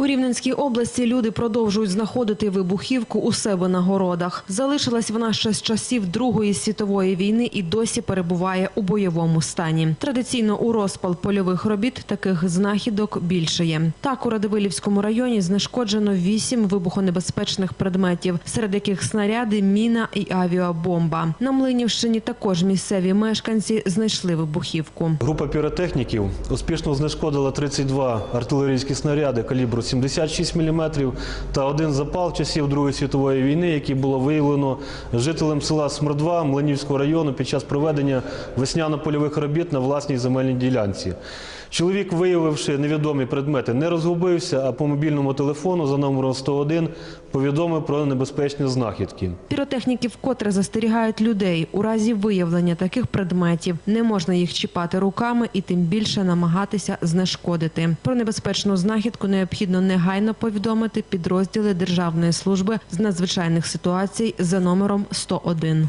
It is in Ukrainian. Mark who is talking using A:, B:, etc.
A: У Рівненській області люди продовжують знаходити вибухівку у себе на городах. Залишилась вона ще з часів Другої світової війни і досі перебуває у бойовому стані. Традиційно у розпал польових робіт таких знахідок більше є. Так у Радивилівському районі знешкоджено вісім вибухонебезпечних предметів, серед яких снаряди, міна і авіабомба. На Млинівщині також місцеві мешканці знайшли вибухівку.
B: Група піротехніків успішно знешкодила 32 артилерійські снаряди калібру 76 мм та один запал часів Другої світової війни, який було виявлено жителем села Смордва Млинівського району під час проведення весняно-польових робіт на власній земельній ділянці. Чоловік, виявивши невідомі предмети, не розгубився, а по мобільному телефону за номером 101 повідомив про небезпечні знахідки.
A: Піротехніки вкотре застерігають людей. У разі виявлення таких предметів не можна їх чіпати руками і тим більше намагатися знешкодити. Про небезпечну знахідку необхідно негайно повідомити підрозділи Державної служби з надзвичайних ситуацій за номером 101.